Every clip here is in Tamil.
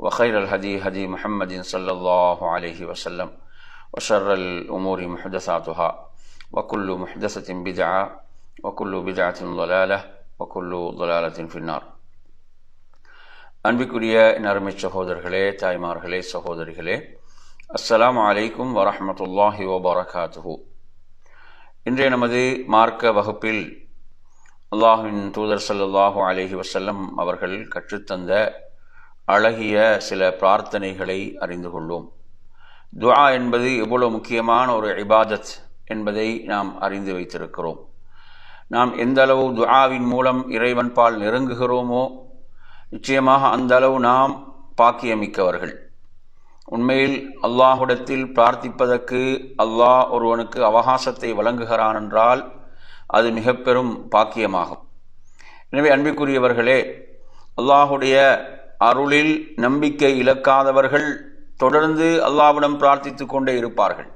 وخير الهدي هدي محمد صلى الله عليه وسلم وشر الأمور محدثاتها وكل محدثة بدعة وكل بدعة ضلالة وكل ضلالة في النار அன்பிற்குரிய நறுமை சகோதரர்களே தாய்மார்களே சகோதரிகளே அஸ்ஸலாமு அலைக்கும் வரஹமத்துல்லாஹி வபரகாத்துஹு இன்றைய நமது மார்க்க வகுப்பில் அல்லாஹுவின் தூதர் சல்லாஹூ அலஹி வசல்லம் அவர்கள் கற்றுத்தந்த அழகிய சில பிரார்த்தனைகளை அறிந்து கொள்வோம். துவா என்பது எவ்வளவு முக்கியமான ஒரு இபாதத் என்பதை நாம் அறிந்து வைத்திருக்கிறோம். நாம் எந்த அளவு துஆவின் மூலம் இறைவன் பால் நெருங்குகிறோமோ நிச்சயமாக அந்த அளவு நாம் பாக்கியமிக்கவர்கள். உண்மையில் அல்லாஹுடத்தில் பிரார்த்திப்பதற்கு அல்லாஹ் ஒருவனுக்கு அவகாசத்தை வழங்குகிறான் என்றால் அது மிக பெரும் பாக்கியமாகும். எனவே அன்பிற்குரியவர்களே அல்லாஹுடைய அருளில் நம்பிக்கை இழக்காதவர்கள் தொடர்ந்து அல்லாவிடம் பிரார்த்தித்து கொண்டே இருப்பார்கள்.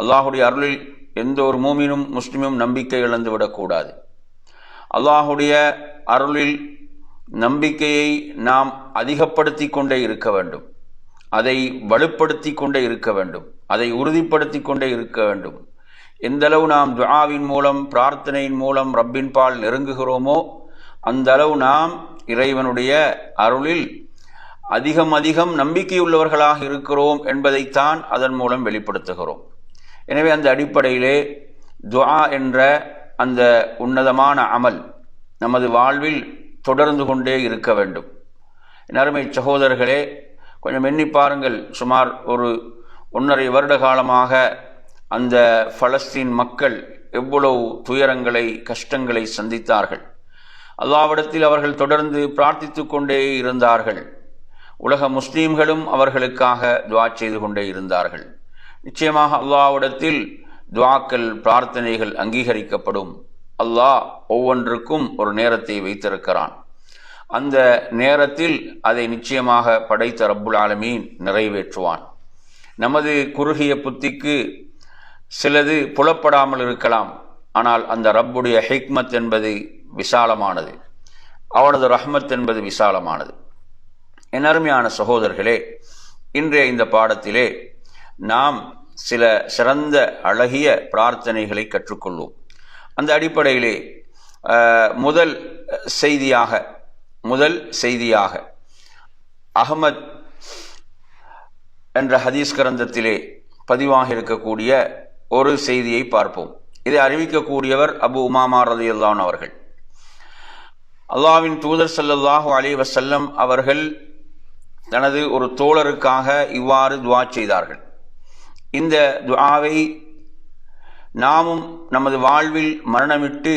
அல்லாஹுடைய அருளில் எந்த ஒரு மூமினும் முஸ்லிமும் நம்பிக்கை இழந்து விடக்கூடாது. அல்லாஹுடைய அருளில் நம்பிக்கையை நாம் அதிகப்படுத்தி கொண்டே இருக்க வேண்டும். அதை வலுப்படுத்தி கொண்டே இருக்க வேண்டும். அதை உறுதிப்படுத்தி கொண்டே இருக்க வேண்டும். எந்தளவு நாம் துவாவின் மூலம் பிரார்த்தனையின் மூலம் ரப்பின் பால் நெருங்குகிறோமோ அந்த அளவு நாம் இறைவனுடைய அருளில் அதிகம் அதிகம் நம்பிக்கையுள்ளவர்களாக இருக்கிறோம் என்பதைத்தான் அதன் மூலம் வெளிப்படுத்துகிறோம். எனவே அந்த அடிப்படையிலே துவா என்ற அந்த உன்னதமான அமல் நமது வாழ்வில் தொடர்ந்து கொண்டே இருக்க வேண்டும். நறுமை சகோதரர்களே கொஞ்சம் எண்ணி பாருங்கள். சுமார் ஒரு ஒன்றரை வருட காலமாக அந்த பலஸ்தீன் மக்கள் எவ்வளவு துயரங்களை கஷ்டங்களை சந்தித்தார்கள். அல்லாவிடத்தில் அவர்கள் தொடர்ந்து பிரார்த்தித்து கொண்டே இருந்தார்கள். உலக முஸ்லீம்களும் அவர்களுக்காக துவா செய்து கொண்டே இருந்தார்கள். நிச்சயமாக அல்லாவிடத்தில் துவாக்கள் பிரார்த்தனைகள் அங்கீகரிக்கப்படும். அல்லாஹ் ஒவ்வொன்றுக்கும் ஒரு நேரத்தை வைத்திருக்கிறான். அந்த நேரத்தில் அதை நிச்சயமாக படைத்த ரப்புல் ஆலமீன் நிறைவேற்றுவான். நமது குறுகிய புத்திக்கு சிலது புலப்படாமல் இருக்கலாம். ஆனால் அந்த ரப்புடைய ஹிக்மத் என்பது விசாலமானது. அவனது ரஹ்மத் என்பது விசாலமானது. என் அருமையான சகோதரர்களே இன்றைய இந்த பாடத்திலே நாம் சில சிறந்த அழகிய பிரார்த்தனைகளை கற்றுக்கொள்வோம். அந்த அடிப்படையிலே முதல் செய்தியாக முதல் செய்தியாக அகமத் என்ற ஹதீஸ் கிரந்தத்திலே பதிவாக இருக்கக்கூடிய ஒரு செய்தியை பார்ப்போம். இதை அறிவிக்கக்கூடியவர் அபு உமாமா ரதியுல்லான் அவர்கள். அல்லாவின் தூதர் சல்லல்லாஹு அலி வசல்லம் அவர்கள் தனது ஒரு தோழருக்காக இவ்வாறு துவா செய்தார்கள். இந்த துவாவை நாமும் நமது வாழ்வில் மரணமிட்டு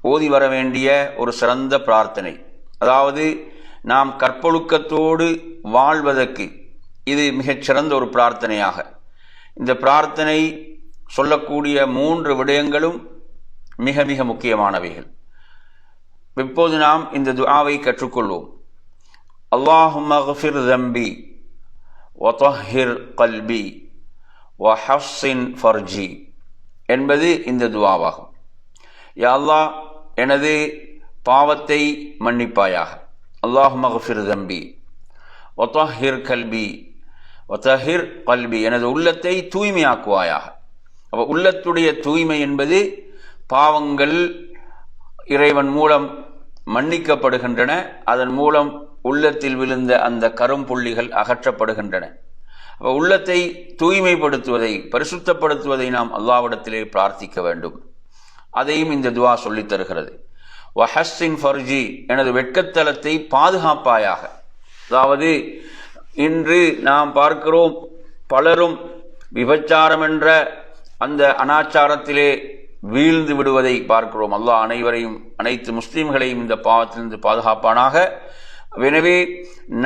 ஓதி வர வேண்டிய ஒரு சிறந்த பிரார்த்தனை. அதாவது நாம் கற்பொழுக்கத்தோடு வாழ்வதற்கு இது மிகச் சிறந்த ஒரு பிரார்த்தனையாக. இந்த பிரார்த்தனை சொல்லக்கூடிய மூன்று விடயங்களும் மிக மிக முக்கியமானவைகள். இப்போது நாம் இந்த துஆவை கற்றுக்கொள்வோம். அல்லாஹும் மஃபிர் தம்பி ஒத்தஹிர் கல்பி வஹஸ்ஸின் ஃபர்ஜி என்பது இந்த துவாவாகும் யா அல்லாஹ் எனது பாவத்தை மன்னிப்பாயாக. அல்லாஹ் மகஃபிர் தம்பி ஒத்தஹிர் கல்பி ஒத்தஹிர் கல்பி எனது உள்ளத்தை தூய்மையாக்குவாயாக. அப்போ உள்ளத்துடைய தூய்மை என்பது பாவங்கள் இறைவன் மூலம் மன்னிக்கப்படுகின்றன அதன் மூலம் உள்ளத்தில் விழுந்த அந்த கரும்புள்ளிகள் அகற்றப்படுகின்றன. உள்ளத்தை தூய்மைப்படுத்துவதை பரிசுத்தப்படுத்துவதை நாம் அல்லாவிடத்திலே பிரார்த்திக்க வேண்டும். அதையும் இந்த துவா சொல்லித் தருகிறது. வஹஸ்ஸின் ஃபர்ஜி எனது வெட்கத்தலத்தை பாதுகாப்பாயாக. அதாவது இன்று நாம் பார்க்கிறோம் பலரும் விபச்சாரம் என்ற அந்த அனாச்சாரத்திலே வீழ்ந்து விடுவதை பார்க்கிறோம். அல்லாஹ் அனைவரையும் அனைத்து முஸ்லீம்களையும் இந்த பாவத்திலிருந்து பாதுகாப்பானாக. எனவே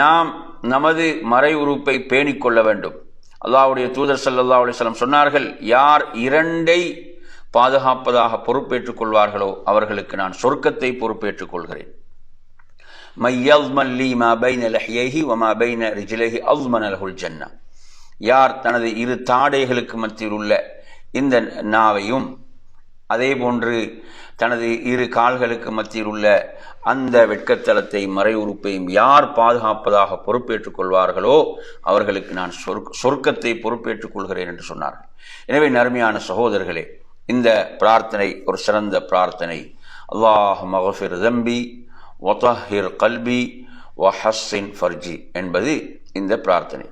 நாம் நமது மறை உறுப்பை பேணிக்கொள்ள வேண்டும். அல்லாவுடைய தூதர் சல்லா அலைஹி சொன்னார்கள் யார் இரண்டை பாதுகாப்பதாக பொறுப்பேற்றுக் கொள்வார்களோ அவர்களுக்கு நான் சொர்க்கத்தை பொறுப்பேற்றுக் கொள்கிறேன். மையல்மன் மா பைன லஹ்யைஹி வ பைன ரிஜ்லைஹி அல்மன ஜன்னா. யார் தனது இரு தாடைகளுக்கு மத்தியில் உள்ள இந்த நாவையும் அதே போன்று தனது இரு கால்களுக்கு மத்தியில் உள்ள அந்த வெட்கத்தலத்தை மறை உறுப்பையும் யார் பாதுகாப்பதாக பொறுப்பேற்றுக் கொள்வார்களோ அவர்களுக்கு நான் சொர்க் சொர்க்கத்தை பொறுப்பேற்றுக் கொள்கிறேன் என்று சொன்னார்கள். எனவே நருமையான சகோதரர்களே இந்த பிரார்த்தனை ஒரு சிறந்த பிரார்த்தனை. அல்லாஹ் மகஃபிர் தம்பி ஒத்தஹிர் கல்பி வஹஸ்ஸின் ஃபர்ஜி என்பது இந்த பிரார்த்தனை.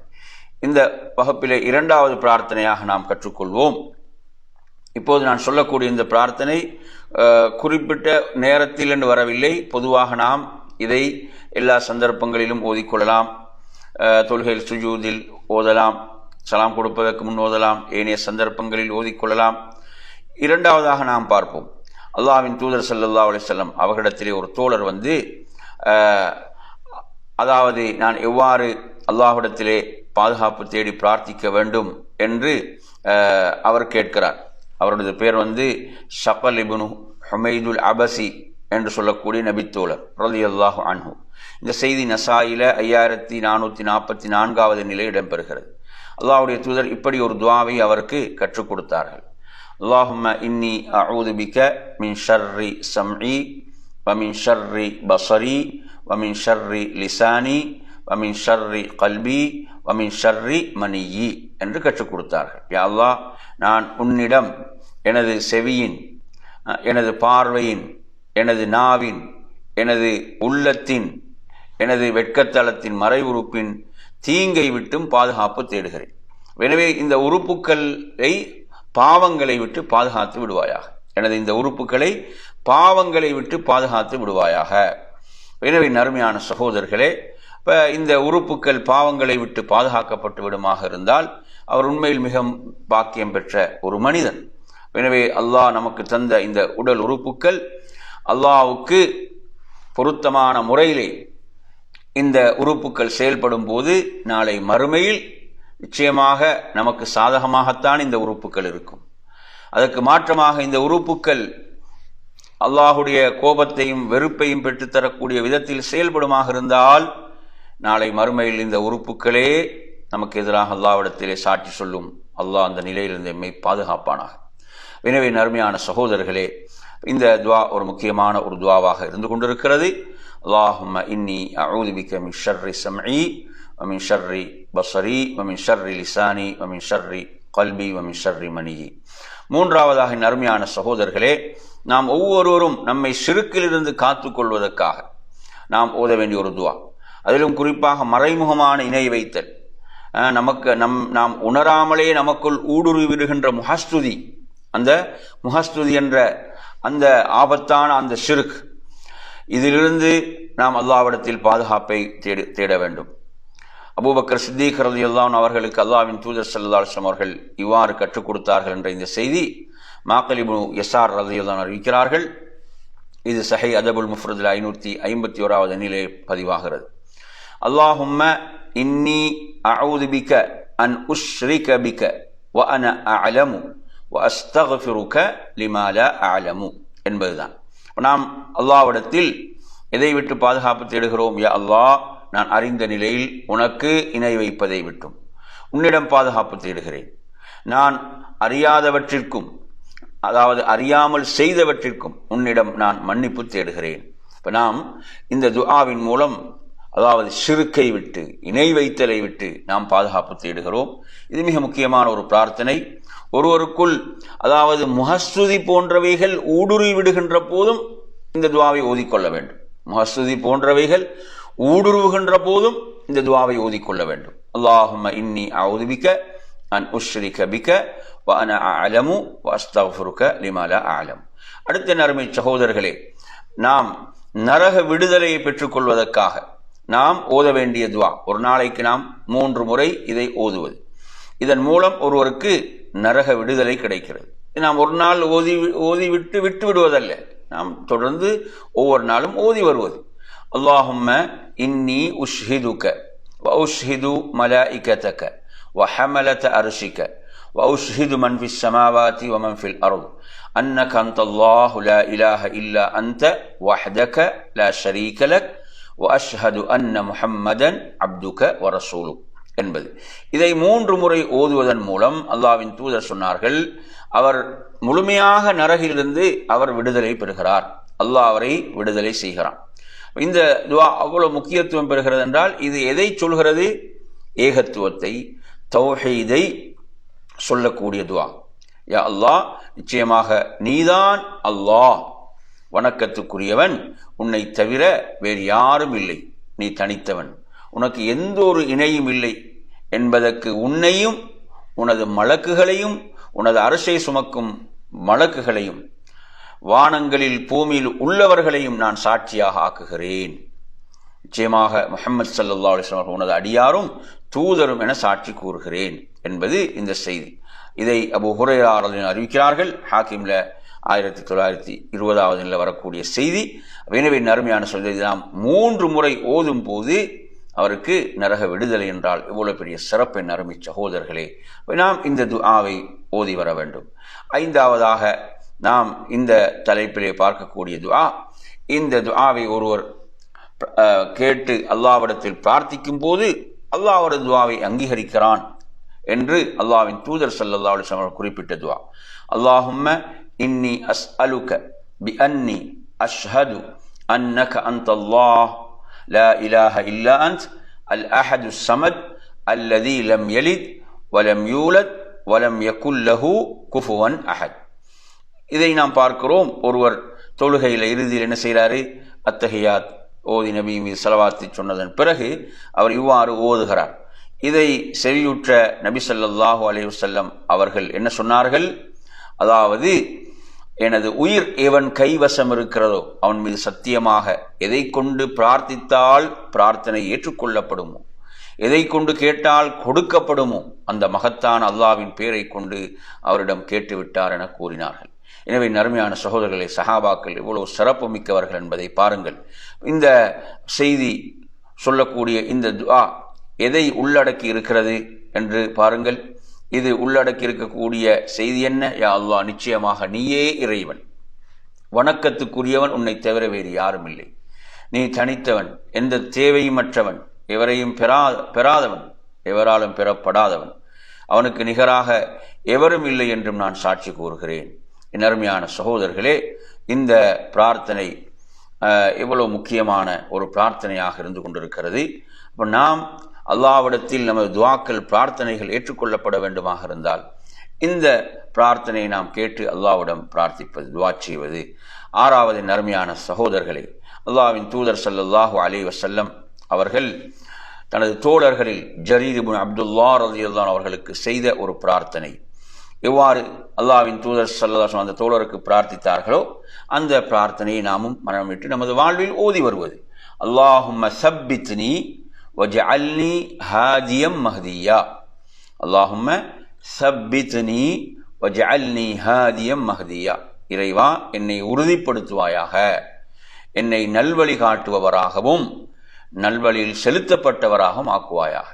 இந்த வகுப்பிலே இரண்டாவது பிரார்த்தனையாக நாம் கற்றுக்கொள்வோம். இப்போது நான் சொல்லக்கூடிய இந்த பிரார்த்தனை குறிப்பிட்ட நேரத்தில் என்று வரவில்லை. பொதுவாக நாம் இதை எல்லா சந்தர்ப்பங்களிலும் ஓதிக்கொள்ளலாம். தொழுகையில் சுஜூதில் ஓதலாம். சலாம் கொடுப்பதற்கு முன் ஓதலாம். ஏனைய சந்தர்ப்பங்களில் ஓதிக்கொள்ளலாம். இரண்டாவதாக நாம் பார்ப்போம். அல்லாஹ்வின் தூதர் ஸல்லல்லாஹு அலைஹி வஸல்லம் அவர்களிடத்திலே ஒரு தோழர் வந்து அதாவது நான் எவ்வாறு அல்லாஹிடத்திலே பாதுகாப்பு தேடி பிரார்த்திக்க வேண்டும் என்று அவர் கேட்கிறார். அவருடைய பேர் வந்து ஷபல் இபுனு ஹுமைதுல் அபசி என்று சொல்லக்கூடிய நபித்தோழர் ரலி அல்லாஹ் அன்ஹு. இந்த செய்தி நசாயில ஐயாயிரத்தி நானூற்றி நாற்பத்தி நான்காவது நிலை இடம்பெறுகிறது. அல்லாஹுடைய தூதர் இப்படி ஒரு துவாவை அவருக்கு கற்றுக் கொடுத்தார்கள். அல்லாஹும இன்னி அவுதுபிக மின் ஷர்ரி சம்ரி வமின் ஷர்ரி பசரி வமின் ஷர்ரி லிசானி வமின் ஷர்ரி கல்பி வமின் ஷர்ரி மணியி என்று கற்றுக் கொடுத்தார்கள். யாழ்லா நான் உன்னிடம் எனது செவியின் எனது பார்வையின் எனது நாவின் எனது உள்ளத்தின் எனது வெட்கத்தளத்தின் மறை உறுப்பின் தீங்கை விட்டும் பாதுகாப்பு தேடுகிறேன். எனவே இந்த உறுப்புக்களை பாவங்களை விட்டு பாதுகாத்து விடுவாயாக. எனது இந்த உறுப்புகளை பாவங்களை விட்டு பாதுகாத்து விடுவாயாக. எனவே நறுமையான சகோதரர்களே இப்போ இந்த உறுப்புக்கள் பாவங்களை விட்டு பாதுகாக்கப்பட்டு விடுமாக இருந்தால் அவர் உண்மையில் மிக பாக்கியம் பெற்ற ஒரு மனிதன். எனவே அல்லாஹ் நமக்கு தந்த இந்த உடல் உறுப்புக்கள் அல்லாவுக்கு பொருத்தமான முறையிலே இந்த உறுப்புக்கள் செயல்படும் போது நாளை மறுமையில் நிச்சயமாக நமக்கு சாதகமாகத்தான் இந்த உறுப்புக்கள் இருக்கும். அதற்கு மாற்றமாக இந்த உறுப்புக்கள் அல்லாஹுடைய கோபத்தையும் வெறுப்பையும் பெற்றுத்தரக்கூடிய விதத்தில் செயல்படுமாக இருந்தால் நாளை மறுமையில் இந்த உறுப்புகளே நமக்கு எதிராக அல்லாவிடத்திலே சாட்சி சொல்லும். அல்லாஹ் அந்த நிலையிலிருந்து எம்மை பாதுகாப்பானாக. எனவே நறுமையான சகோதரர்களே இந்த துவா ஒரு முக்கியமான ஒரு துவாவாக இருந்து கொண்டிருக்கிறது. அல்லாஹும் இன்னி அவுதிபிக்க மின் ஷர்ரி சம்இ வமின் ஷர்ரி பசரி வமின் ஷர்ரி லிசானி வமின் ஷர்ரி கல்வி வமின் ஷர்ரி மணி மூன்றாவதாக நருமையான சகோதரர்களே நாம் ஒவ்வொருவரும் நம்மை சிறுக்கிலிருந்து காத்து கொள்வதற்காக நாம் ஓத வேண்டிய ஒரு துவா. அதிலும் குறிப்பாக மறைமுகமான இணை வைத்தல். நமக்கு நம் நாம் உணராமலே நமக்குள் ஊடுருவி விடுகின்ற முகஸ்துதி அந்த முகஸ்துதி என்ற அந்த ஆபத்தான அந்த ஷிருக் இதிலிருந்து நாம் அல்லாவிடத்தில் பாதுகாப்பை தேடு தேட வேண்டும். அபூபக்கர் சித்திக் ரதியுல்லான் அவர்களுக்கு அல்லாவின் தூதர் சல்லாஸ்லம் அவர்கள் இவ்வாறு கற்றுக் கொடுத்தார்கள் என்ற இந்த செய்தி மாக்கலிபு எஸ்ஆர் ரதியுல்லான் அறிவிக்கிறார்கள். இது சஹை அதபுல் முஃப்ரதில் ஐநூற்றி ஐம்பத்தி ஓராவது நிலை பதிவாகிறது. அல்லாஹும்ம இன்னி அஊது பிக அன் உஷ்ரிக பிக வ அன அலமு வ அஸ்தக்ஃபிருக லிமால அலமு என்பதுதான். நாம் அல்லாவிடத்தில் எதை விட்டு பாதுகாப்பு தேடுகிறோம்? யா அல்லாஹ் நான் அறிந்த நிலையில் உனக்கு இணை வைப்பதை விட்டும். உன்னிடம் பாதுகாப்பு தேடுகிறேன். நான் அறியாதவற்றிற்கும் அதாவது அறியாமல் செய்தவற்றிற்கும் உன்னிடம் நான் மன்னிப்பு தேடுகிறேன். இப்போ நாம் இந்த துஆவின் மூலம் அதாவது சிறுக்கை விட்டு இணை வைத்தலை விட்டு நாம் பாதுகாப்பு தேடுகிறோம். இது மிக முக்கியமான ஒரு பிரார்த்தனை. ஒருவருக்குள் அதாவது முகஸ்துதி போன்றவைகள் ஊடுருவி விடுகின்ற போதும் இந்த துவாவை ஓதிக்கொள்ள வேண்டும். முகஸ்துதி போன்றவைகள் ஊடுருவுகின்ற போதும் இந்த துவாவை ஓதிக்கொள்ள வேண்டும். அல்லாஹும இன்னி அவுதுபிக்க அன் உஷ்ரிக பிக்க வ அன அலமு வ அஸ்தஃபுருக்க லிமால அலம் அடுத்த நறுமை சகோதரர்களே நாம் நரக விடுதலையை பெற்றுக்கொள்வதற்காக நாம் ஓத வேண்டிய துவா. ஒரு நாளைக்கு நாம் மூன்று முறை இதை ஓதுவது. இதன் மூலம் ஒருவருக்கு நரக விடுதலை கிடைக்கிறது. நாம் ஒரு நாள் ஓதி ஓதி விட்டு விட்டு விடுவதல்ல. நாம் தொடர்ந்து ஒவ்வொரு நாளும் ஓதி வருவது. அல்லாஹும்ம இன்னி உஷ்ஹிதுக்க வ உஷ்ஹிது மல இக்கத்தக்க வஹமலத அரிசிக்க வ உஷ்ஹிது மன்ஃபி சமாவாதி வ அருள் அன்னக அந்த அல்லாஹு லா இலாஹ இல்லா அந்த வஹதக ல ஷரீகலக் ஒ அஷ்ஹது அன்ன முஹம்மதன் அப்துக வரசூலு என்பது. இதை மூன்று முறை ஓதுவதன் மூலம் அல்லாவின் தூதர் சொன்னார்கள் அவர் முழுமையாக நரகிலிருந்து அவர் விடுதலை பெறுகிறார். அல்லாஹ் அவரை விடுதலை செய்கிறான். இந்த துவா அவ்வளோ முக்கியத்துவம் பெறுகிறது என்றால் இது எதை சொல்கிறது? ஏகத்துவத்தை தௌஹீதை சொல்லக்கூடிய துவா. யா அல்லாஹ் நிச்சயமாக நீதான் அல்லாஹ். வணக்கத்துக்குரியவன். உன்னை தவிர வேறு யாரும் இல்லை. நீ தனித்தவன். உனக்கு எந்த ஒரு இணையும் இல்லை என்பதற்கு உன்னையும் உனது மலக்குகளையும் உனது அரசை சுமக்கும் மலக்குகளையும் வானங்களில் பூமியில் உள்ளவர்களையும் நான் சாட்சியாக ஆக்குகிறேன். நிச்சயமாக முகமது சல்லா அலிஸ்லாம் உனது அடியாரும் தூதரும் என சாட்சி கூறுகிறேன் என்பது இந்த செய்தி. இதை அபு ஹுரையாரலின் அறிவிக்கிறார்கள். ஹாக்கிம்ல ஆயிரத்தி தொள்ளாயிரத்தி இருபதாவது வரக்கூடிய செய்தி. எனவே அருமையான சொல்கிறது நாம் மூன்று முறை ஓதும் போது அவருக்கு நரக விடுதலை என்றால் இவ்வளவு பெரிய சிறப்பெண் அருமை சகோதரர்களே. நாம் இந்த துஆவை ஓதி வர வேண்டும். ஐந்தாவதாக நாம் இந்த தலைப்பிலே பார்க்கக்கூடிய துஆ இந்த துஆவை ஒருவர் கேட்டு அல்லாவிடத்தில் பிரார்த்திக்கும் போது அல்லாஹ் துவாவை அங்கீகரிக்கிறான் என்று அல்லாவின் தூதர் சல்லல்லா அலிஸ்லாம் குறிப்பிட்ட துவா அல்லாஹும்ம இன்னி அஸ் அலுக பி அன்னி அஷ்ஹது அன்னக அந்த அல்லாஹ் لا إله إلا أنت الأحد الصمد الذي لم يلد ولم يولد ولم يكن له كفوا أحد இதை நாம் பார்க்கிறோம் ஒருவர் தொழுகையில் இறுதியில் என்ன செய்கிறாரு அத்தகையாத் ஓதி நபி மீது செலவாத்தி சொன்னதன் பிறகு அவர் இவ்வாறு ஓதுகிறார் இதை செவியுற்ற நபி சல்லாஹூ அலைஹி வல்லம் அவர்கள் என்ன சொன்னார்கள் அதாவது எனது உயிர் எவன் கைவசம் இருக்கிறதோ அவன் மீது சத்தியமாக எதை கொண்டு பிரார்த்தித்தால் பிரார்த்தனை ஏற்றுக்கொள்ளப்படுமோ? எதை கொண்டு கேட்டால் கொடுக்கப்படுமோ? அந்த மகத்தான் அல்லாவின் பேரை கொண்டு அவரிடம் கேட்டுவிட்டார் என கூறினார்கள். எனவே நறுமையான சகோதரர்களை சஹாபாக்கள் இவ்வளவு சிறப்பு மிக்கவர்கள் என்பதை பாருங்கள். இந்த செய்தி சொல்லக்கூடிய இந்த துஆ எதை உள்ளடக்கி இருக்கிறது என்று பாருங்கள். இது உள்ளடக்கி இருக்கக்கூடிய செய்தி என்ன? யா அல்லா நிச்சயமாக நீயே இறைவன். வணக்கத்துக்குரியவன் உன்னை தவிர வேறு யாரும் இல்லை. நீ தனித்தவன் எந்த தேவையும் அற்றவன் எவரையும் பெறா பெறாதவன் எவராலும் பெறப்படாதவன் அவனுக்கு நிகராக எவரும் இல்லை என்றும் நான் சாட்சி கூறுகிறேன். என் அருமையான சகோதரர்களே இந்த பிரார்த்தனை இவ்வளவு முக்கியமான ஒரு பிரார்த்தனையாக இருந்து கொண்டிருக்கிறது. அப்போ நாம் அல்லாவிடத்தில் நமது துவாக்கள் பிரார்த்தனைகள் ஏற்றுக்கொள்ளப்பட வேண்டுமாக இருந்தால் இந்த பிரார்த்தனையை நாம் கேட்டு அல்லாவிடம் பிரார்த்திப்பது துவா செய்வது. ஆறாவது நர்மையான சகோதரர்களே அல்லாவின் தூதர் சல்லாஹூ அலி வசல்லம் அவர்கள் தனது தோழர்களில் ஜரீதுபின் அப்துல்லா ரலியல்லான் அவர்களுக்கு செய்த ஒரு பிரார்த்தனை. எவ்வாறு அல்லாவின் தூதர் சல்லாசம் அந்த தோழருக்கு பிரார்த்தித்தார்களோ அந்த பிரார்த்தனையை நாமும் மனமிட்டு நமது வாழ்வில் ஓதி வருவது. அல்லாஹும் சப்பித்னி வஜ அல்லி ஹாஜியம் மஹதியா. அல்லாஹும்ம சப்பித்னி வஜ அல்லி ஹாஜியம் மஹதியா. இறைவா என்னை உறுதிப்படுத்துவாயாக. என்னை நல்வழி காட்டுபவராகவும் நல்வழியில் செலுத்தப்பட்டவராகவும் ஆக்குவாயாக.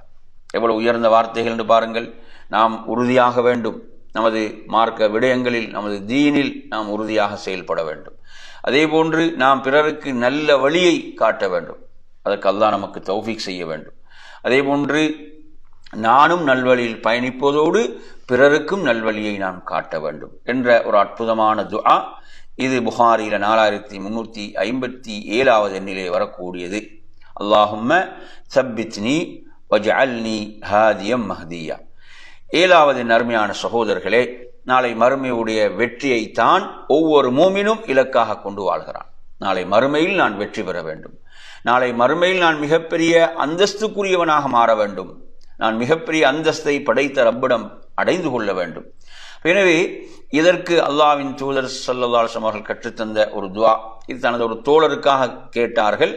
எவ்வளவு உயர்ந்த வார்த்தைகள் என்று பாருங்கள். நாம் உறுதியாக வேண்டும். நமது மார்க்க விடயங்களில் நமது தீனில் நாம் உறுதியாக செயல்பட வேண்டும். அதே போன்று நாம் பிறருக்கு நல்ல வழியை காட்ட வேண்டும். அதற்கு அல்லாஹ் நமக்கு தௌஃபீக் செய்ய வேண்டும். அதே போன்று நானும் நல்வழியில் பயணிப்பதோடு பிறருக்கும் நல்வழியை நான் காட்ட வேண்டும் என்ற ஒரு அற்புதமான துஆ இது புகாரியில் நாலாயிரத்தி முன்னூற்றி ஐம்பத்தி ஏழாவது எண்ணிலே வரக்கூடியது. அல்லாஹும்ம சப்பித்னி வஜஅல்னி ஹாதியம் மஹதியா. ஏழாவது நர்மையான சகோதரர்களே நாளை மறுமையுடைய வெற்றியைத்தான் ஒவ்வொரு மூமினும் இலக்காக கொண்டு வாழ்கிறான். நாளை மறுமையில் நான் வெற்றி பெற வேண்டும். நாளை மறுமையில் நான் மிகப்பெரிய அந்தஸ்துக்குரியவனாக மாற வேண்டும். நான் மிகப்பெரிய அந்தஸ்தை படைத்த ரப்பிடம் அடைந்து கொள்ள வேண்டும். எனவே இதற்கு அல்லாவின் தூதர் சல்லல்லாசம் அவர்கள் கற்றுத்தந்த ஒரு துவா. இது தனது ஒரு தோழருக்காக கேட்டார்கள்.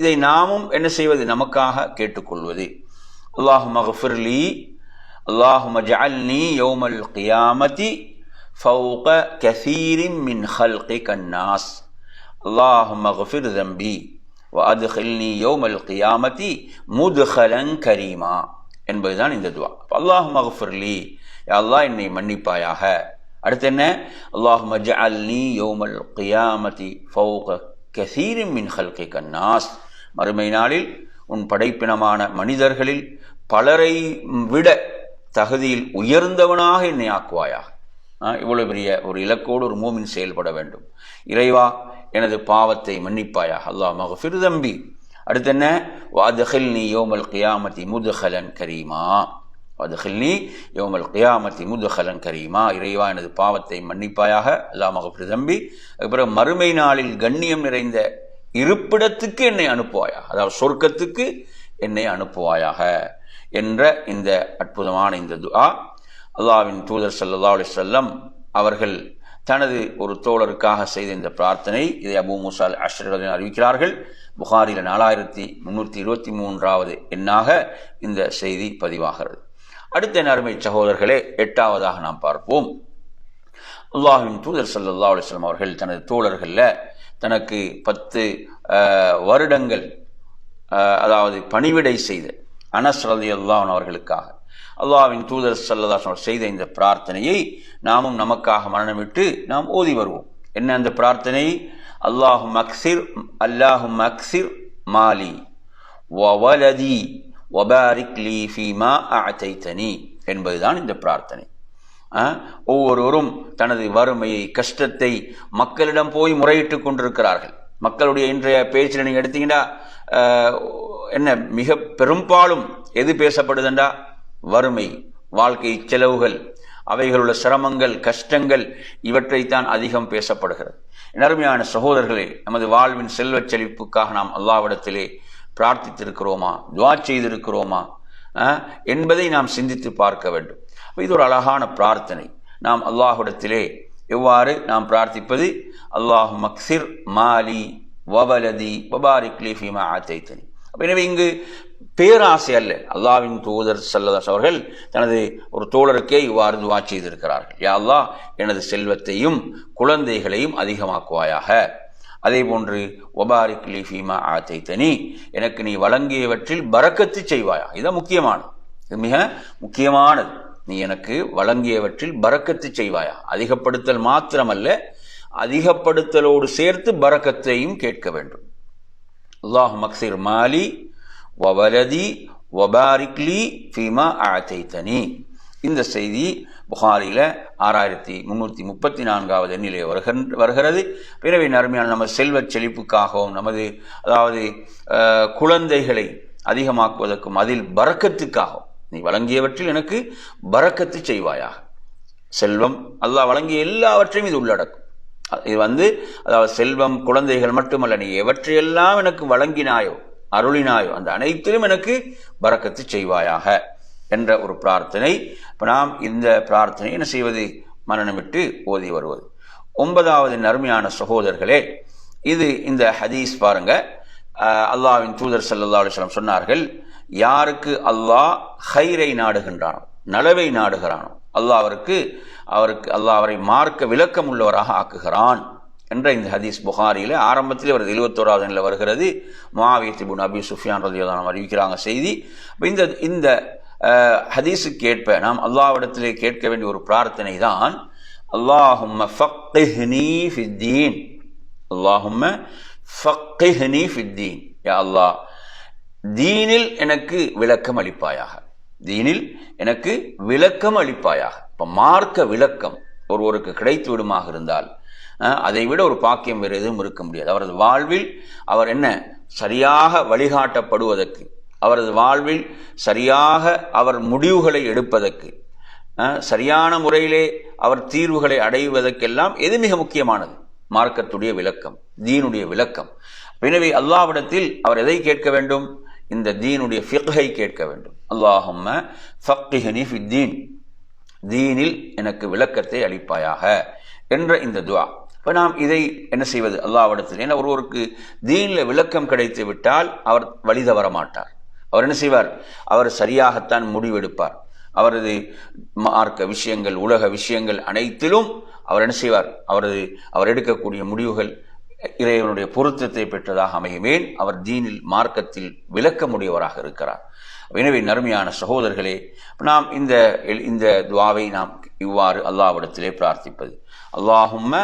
இதை நாமும் என்ன செய்வது? நமக்காக கேட்டுக்கொள்வது. அல்லாஹு மஹஃபிர்லி அல்லாஹு மஜால்னி யோமல் கியாமதி ஃபௌக கசீரின் மின் ஹல்கி கன்னாஸ் அல்லாஹ் மஃபிர் தம்பி வஅதுஹில்னி யோமல் கியாமதி முதுஹலன் கரீமா என்பதுதான் இந்த துவா. அல்லாஹ் மஃபிர்லி அல்லாஹ் என்னை மன்னிப்பாயாக. அடுத்து என்ன? அல்லாஹ் அல் நீ யோமல் கியாமதி ஃபௌக கசீரிம் மின் ஹல்கை கன்னாஸ் மறுமை நாளில் உன் படைப்பினமான மனிதர்களில் பலரை விட தகுதியில் உயர்ந்தவனாக என்னை ஆக்குவாயாக. இவ்வளோ பெரிய ஒரு இலக்கோடு ஒரு மூமின் செயல்பட வேண்டும். இறைவா எனது பாவத்தை மன்னிப்பாயாக. அல்லாஹ் மகஃபிர் தம்பி. அடுத்து என்ன? வாதஹில் நீ யோமல் கியாமதி முதுஹலன் கரீமா. நீ யோமல் கியாமதி முதுஹலன் கரீமா. இறைவா எனது பாவத்தை மன்னிப்பாயாக. அல்லாஹ் மகஃபிர் தம்பி. அதுக்கப்புறம் மறுமை நாளில் கண்ணியம் நிறைந்த இருப்பிடத்துக்கு என்னை அனுப்புவாயா அதாவது சொர்க்கத்துக்கு என்னை அனுப்புவாயாக என்ற இந்த அற்புதமான இந்த துஆ. அல்லாவின் தூதர் சல்லா அலி சொல்லம் அவர்கள் தனது ஒரு தோழருக்காக செய்த இந்த பிரார்த்தனை இதை அபு முசால் அஷ்ரன் அறிவிக்கிறார்கள். புகாரில் நாலாயிரத்தி முன்னூற்றி இருபத்தி மூன்றாவது எண்ணாக இந்த செய்தி பதிவாகிறது. அடுத்த அருமை சகோதரர்களே எட்டாவதாக நாம் பார்ப்போம். அல்லாஹின் தூதர் சல்லா அலுவலம் அவர்கள் தனது தோழர்களில் தனக்கு பத்து வருடங்கள் அதாவது பணிவிடை செய்த அனஸ் ரதி அல்லாஹன் அவர்களுக்காக அல்லாவின் தூதர் சல்லதாசன் செய்த இந்த பிரார்த்தனையை நாமும் நமக்காக மரணமிட்டு நாம் ஓதி வருவோம். என்ன அந்த பிரார்த்தனை? அல்லாஹு மக்சிர் அல்லாஹு மக்சிர் மாலி வவலதி ஒபாரிக் லீ ஃபீமா அத்தைத்தனி என்பதுதான் இந்த பிரார்த்தனை. ஒவ்வொருவரும் தனது வறுமையை கஷ்டத்தை மக்களிடம் போய் முறையிட்டு கொண்டிருக்கிறார்கள். மக்களுடைய இன்றைய பேச்சில் நீங்கள் எடுத்தீங்கன்னா என்ன மிக பெரும்பாலும் எது பேசப்படுதுண்டா? வறுமை வாழ்க்கை செலவுகள் அவைகளுள்ள சிரமங்கள் கஷ்டங்கள் இவற்றைத்தான் அதிகம் பேசப்படுகிறது. நறுமையான சகோதரர்களே நமது வாழ்வின் செல்வச் செழிப்புக்காக நாம் அல்லாவிடத்திலே பிரார்த்தித்திருக்கிறோமா? துவா செய்திருக்கிறோமா? என்பதை நாம் சிந்தித்து பார்க்க வேண்டும். இது ஒரு அழகான பிரார்த்தனை. நாம் அல்லாஹுடத்திலே எவ்வாறு நாம் பிரார்த்திப்பது? அல்லாஹு மக்சிர் மாலி வவலதி வபாரிக்லி ஃபீமா ஆத்தைத்தனி. எனவே இங்கு பேராசை அல்ல. அல்லாவின் தூதர் சல்லதாஸ் அவர்கள் தனது ஒரு தோழருக்கே இவ்வாறு துவா செய்திருக்கிறார்கள். யா அல்லா எனது செல்வத்தையும் குழந்தைகளையும் அதிகமாக்குவாயாக. அதே போன்று ஒபாரிக் லிஃபீமா ஆத்தை தனி எனக்கு நீ வழங்கியவற்றில் பறக்கத்து செய்வாயா இதுதான் முக்கியமானது. இது மிக முக்கியமானது. நீ எனக்கு வழங்கியவற்றில் பறக்கத்து செய்வாயா அதிகப்படுத்தல் மாத்திரமல்ல அதிகப்படுத்தலோடு சேர்த்து பறக்கத்தையும் கேட்க வேண்டும். அல்லாஹ் மக்சிர் மாலி வவலதி வபாரிக்லி ஃபீமா ஆத்தைத்தனி இந்த செய்தி புகாரியில் ஆறாயிரத்தி முந்நூற்றி முப்பத்தி நான்காவது எண்ணிலே வருகின்ற வருகிறது. பிறவை நறுமையான நம்ம செல்வச் செழிப்புக்காகவும் நமது அதாவது குழந்தைகளை அதிகமாக்குவதற்கும் அதில் பறக்கத்துக்காகவும் நீ வழங்கியவற்றில் எனக்கு பறக்கத்து செய்வாயாக. செல்வம் அல்லாஹ் வழங்கிய எல்லாவற்றையும் இது உள்ளடக்கும். இது வந்து அதாவது செல்வம் குழந்தைகள் மட்டுமல்ல நீ எவற்றையெல்லாம் எனக்கு வழங்கினாயோ அருளினாயோ? அந்த அனைத்திலும் எனக்கு பறக்கத்து செய்வாயாக என்ற ஒரு பிரார்த்தனை. இப்போ நாம் இந்த பிரார்த்தனை என்ன செய்வது? மரணமிட்டு ஓதி வருவது. ஒன்பதாவது நறுமையான சகோதரர்களே இது இந்த ஹதீஸ் பாருங்க. அல்லாவின் தூதர் சல்லா அலுவலம் சொன்னார்கள் யாருக்கு அல்லாஹ் ஹைரை நாடுகின்றானோ நலவை நாடுகிறானோ அல்லாஹ் அவருக்கு அவருக்கு அல்லாஹ் அவரை மார்க்க விளக்கம் உள்ளவராக ஆக்குகிறான். என்ற இந்த ஹதீஸ் புகாரியில் ஆரம்பத்தில் வருது. எழுபத்தோராவது நிலை வருகிறது. மாவியத்திபுன் அபி சுஃபியான் ரதியோதான் அறிவிக்கிறாங்க செய்தி. இந்த இந்த ஹதீஸுக்கு ஏற்ப நாம் அல்லாவிடத்திலே கேட்க வேண்டிய ஒரு பிரார்த்தனை தான் அல்லாஹும் ஃபக்கிஹ்னி ஃபித்தீன். அல்லாஹும்ம ஃபக்கிஹ்னி ஃபித்தீன். யா அல்லாஹ் தீனில் எனக்கு விளக்கம் அளிப்பாயாக. தீனில் எனக்கு விளக்கம் அளிப்பாயாக. இப்போ மார்க்க விளக்கம் ஒருவருக்கு கிடைத்து விடுமாக இருந்தால் அதை விட ஒரு பாக்கியம் வேறு எதுவும் இருக்க முடியாது. அவரது வாழ்வில் அவர் என்ன? சரியாக வழிகாட்டப்படுவதற்கு. அவரது வாழ்வில் சரியாக அவர் முடிவுகளை எடுப்பதற்கு. சரியான முறையிலே அவர் தீர்வுகளை அடைவதற்கெல்லாம் எது மிக முக்கியமானது? மார்க்கத்துடைய விளக்கம் தீனுடைய விளக்கம். எனவே அல்லாவிடத்தில் அவர் எதை கேட்க வேண்டும்? இந்த தீனுடைய ஃபிக்ஹை கேட்க வேண்டும். அல்லாஹும்ம ஃபக்கிஹனி ஃபி தீன். தீனில் எனக்கு விளக்கத்தை அளிப்பாயாக என்ற இந்த துவா. இப்போ நாம் இதை என்ன செய்வது? அல்லாவிடத்தில் ஏன்னா ஒருவருக்கு தீனில் விளக்கம் கிடைத்து விட்டால் அவர் வழி தவற மாட்டார். அவர் என்ன செய்வார்? அவர் சரியாகத்தான் முடிவெடுப்பார். அவரது மார்க்க விஷயங்கள் உலக விஷயங்கள் அனைத்திலும் அவர் என்ன செய்வார்? அவரது அவர் எடுக்கக்கூடிய முடிவுகள் இறைவனுடைய பொருத்தத்தை பெற்றதாக அமையுமேன் அவர் தீனில் மார்க்கத்தில் விளக்க முடியவராக இருக்கிறார். எனவே நறுமையான சகோதரர்களே நாம் இந்த இந்த துவாவை நாம் இவ்வாறு அல்லாவிடத்திலே பிரார்த்திப்பது. அல்லாஹும்ம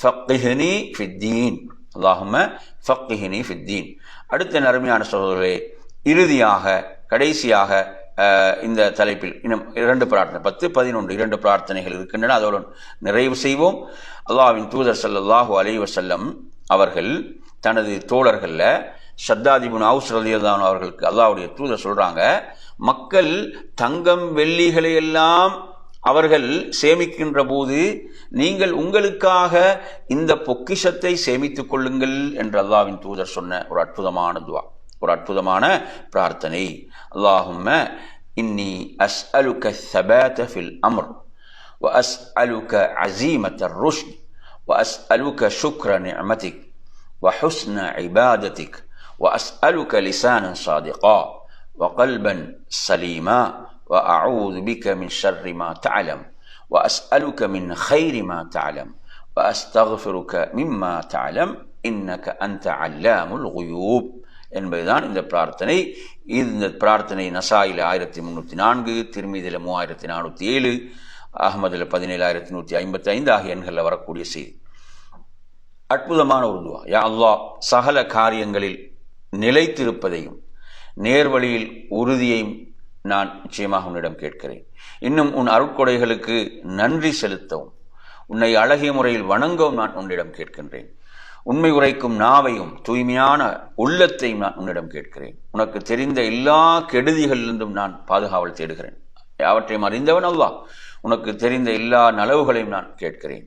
ஃபக்கிஹினி ஃபித்தீன். அல்லாஹும்ம ஃபக்கிஹினி ஃபித்தீன். அடுத்த நறுமையான சகோதரர்களே இறுதியாக கடைசியாக இந்த தலைப்பில் இன்னும் இரண்டு பிரார்த்தனை பத்து பதினொன்று இரண்டு பிரார்த்தனைகள் இருக்கின்றன. அதோடு நிறைவு செய்வோம். அல்லாவின் தூதர் சல்லாஹூ அலி வசல்லம் அவர்கள் தனது தோழர்களில் சத்தாதிபுன் அவுஸ் அவர்களுக்கு அல்லாவுடைய தூதர் சொல்கிறாங்க மக்கள் தங்கம் வெள்ளிகளை எல்லாம் அவர்கள் சேமிக்கின்ற போது நீங்கள் உங்களுக்காக இந்த பொக்கிஷத்தை சேமித்துக் கொள்ளுங்கள் என்று அல்லாவின் தூதர் சொன்ன ஒரு அற்புதமான துவா ஒரு அற்புதமான பிரார்த்தனை. அல்லாஹும்ம இன்னி அஸ் அலுக சபாத ஃபில் அமர் அஸ் அலுக அசீமத்த ருஷ்ட் وأسألك شكر نعمتك وحسن عبادتك وأسألك لسانا صادقا وقلبا سليما وأعوذ بك من شر ما تعلم وأسألك من خير ما تعلم وأستغفرك مما تعلم إنك أنت علام الغيوب என்பதுதான் இந்த பிரார்த்தனை இந்த பிரார்த்தனை நசாயில் ஆயிரத்தி முன்னூற்றி நான்கு திருமீதியில் மூவாயிரத்தி நானூற்றி ஏழு அகமதில் பதினேழாயிரத்தி நூற்றி ஐம்பத்தி ஐந்து ஆகிய எண்களில் வரக்கூடிய செய்தி அற்புதமான ஒரு துவா. யா அல்லா சகல காரியங்களில் நிலைத்திருப்பதையும் நேர்வழியில் உறுதியையும் நான் நிச்சயமாக உன்னிடம் கேட்கிறேன். இன்னும் உன் அருட்கொடைகளுக்கு நன்றி செலுத்தவும் உன்னை அழகிய முறையில் வணங்கவும் நான் உன்னிடம் கேட்கின்றேன். உண்மை உரைக்கும் நாவையும் தூய்மையான உள்ளத்தையும் நான் உன்னிடம் கேட்கிறேன். உனக்கு தெரிந்த எல்லா கெடுதிகளிலிருந்தும் நான் பாதுகாவல் தேடுகிறேன். அவற்றையும் அறிந்தவன் அல்லா உனக்கு தெரிந்த எல்லா நலவுகளையும் நான் கேட்கிறேன்.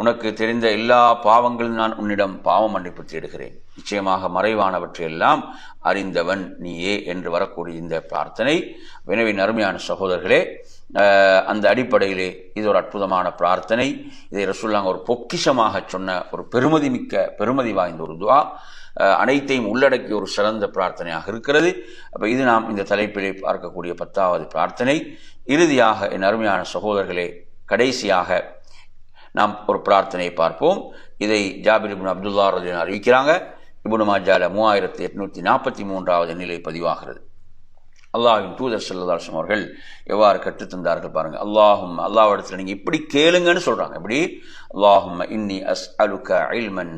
உனக்கு தெரிந்த எல்லா பாவங்களும் நான் உன்னிடம் பாவம் மன்னிப்பு தேடுகிறேன். நிச்சயமாக மறைவானவற்றையெல்லாம் அறிந்தவன் நீயே என்று வரக்கூடிய இந்த பிரார்த்தனை. எனவே அருமையான சகோதரர்களே அந்த அடிப்படையிலே இது ஒரு அற்புதமான பிரார்த்தனை. இதை ரசூல்லாங்க ஒரு பொக்கிஷமாக சொன்ன ஒரு பெருமதி மிக்க பெருமதி வாய்ந்த ஒரு துவா. அனைத்தையும் உள்ளடக்கிய ஒரு சிறந்த பிரார்த்தனையாக இருக்கிறது. அப்போ இது நாம் இந்த தலைப்பிலே பார்க்கக்கூடிய பத்தாவது பிரார்த்தனை. இறுதியாக என் அருமையான சகோதரர்களே கடைசியாக நாம் ஒரு பிரார்த்தனையை பார்ப்போம். இதை ஜாபிர் இபின் அப்துல்லா ரஜின் அறிவிக்கிறாங்க. இபுன் மாஜால மூவாயிரத்தி எட்நூற்றி நாற்பத்தி மூன்றாவது நிலை பதிவாகிறது. அல்லாஹின் தூதர் செல்லதாசம் அவர்கள் எவ்வாறு கற்றுத்தந்தார்கள் பாருங்க. அல்லாஹும் அல்லாவிடத்தில் நீங்கள் இப்படி கேளுங்கன்னு சொல்றாங்க. எப்படி? அல்லாஹும் இன்னி அஸ் அலுக இல்மன்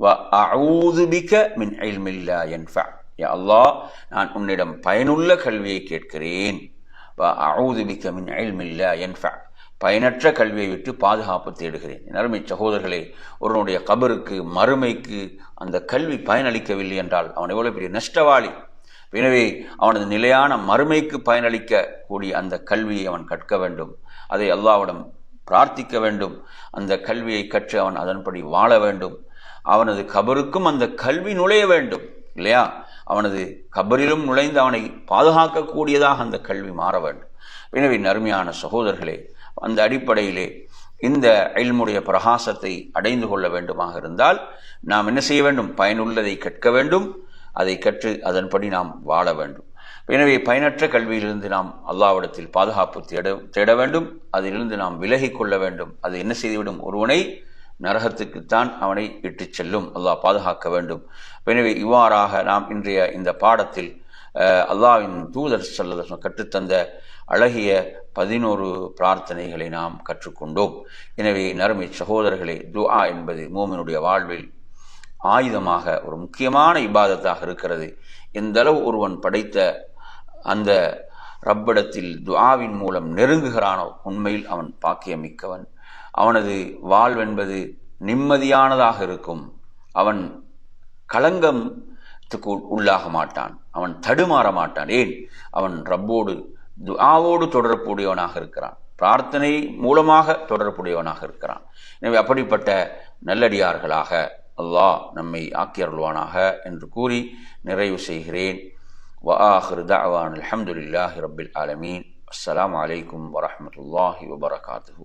நாஃபியா மின் இல்மில்லா யன்ஃபா. யா அல்லாஹ் நான் உன்னிடம் பயனுள்ள கல்வியை கேட்கிறேன். வ அஊது மின் இல்மில்லா யன்ஃபா. பயனற்ற கல்வியை விட்டு பாதுகாப்பு தேடுகிறேன். என் சகோதரர்களே ஒருவனுடைய கபருக்கு மறுமைக்கு அந்த கல்வி பயனளிக்கவில்லை என்றால் அவன் எவ்வளவு பெரிய நஷ்டவாளி. எனவே அவனது நிலையான மறுமைக்கு பயனளிக்க கூடிய அந்த கல்வியை அவன் கற்க வேண்டும். அதை அல்லாவிடம் பிரார்த்திக்க வேண்டும். அந்த கல்வியை கற்று அவன் அதன்படி வாழ வேண்டும். அவனது கபருக்கும் அந்த கல்வி நுழைய வேண்டும் இல்லையா? அவனது கபரிலும் நுழைந்து அவனை பாதுகாக்கக்கூடியதாக அந்த கல்வி மாற வேண்டும். எனவே நருமையான சகோதரர்களே அந்த அடிப்படையிலே இந்த அயல்முடைய பிரகாசத்தை அடைந்து கொள்ள வேண்டுமாக இருந்தால் நாம் என்ன செய்ய வேண்டும்? பயனுள்ளதை கற்க வேண்டும். அதை கற்று அதன்படி நாம் வாழ வேண்டும். எனவே பயனற்ற கல்வியிலிருந்து நாம் அல்லாவிடத்தில் பாதுகாப்பு தேட தேட வேண்டும். அதிலிருந்து நாம் விலகி கொள்ள வேண்டும். அது என்ன செய்துவிடும்? ஒருவனை நரகத்துக்குத்தான் அவனை இட்டுச் செல்லும். அல்லாஹ் பாதுகாக்க வேண்டும். எனவே இவ்வாறாக நாம் இன்றைய இந்த பாடத்தில் அல்லாவின் தூதர் செல்ல கற்றுத்தந்த அழகிய பதினோரு பிரார்த்தனைகளை நாம் கற்றுக்கொண்டோம். எனவே நறுமை சகோதரர்களே துஆ என்பது மூமினுடைய வாழ்வில் ஆயுதமாக ஒரு முக்கியமான இபாதத்தாக இருக்கிறது. எந்த அளவு ஒருவன் படைத்த அந்த ரப்பிடத்தில் துஆவின் மூலம் நெருங்குகிறானோ உண்மையில் அவன் பாக்கியமிக்கவன். அவனது வாழ்வென்பது நிம்மதியானதாக இருக்கும். அவன் களங்கம் உள்ளாக மாட்டான். அவன் தடுமாற மாட்டான். ஏன்? அவன் ரப்போடு துஆவோடு தொடரக்கூடியவனாக இருக்கிறான். பிரார்த்தனை மூலமாக தொடரக்கூடியவனாக இருக்கிறான். எனவே அப்படிப்பட்ட நல்லடியார்களாக அல்லாஹ் நம்மை ஆக்கியருள்வானாக என்று கூறி நிறைவு செய்கிறேன். வஆஹிரு தஅவான் அல்ஹம்துலில்லாஹி ரப்பில் ஆலமீன். அஸ்ஸலாமு அலைக்கும் வரஹ்மத்துல்லாஹி வபரகாத்துஹு.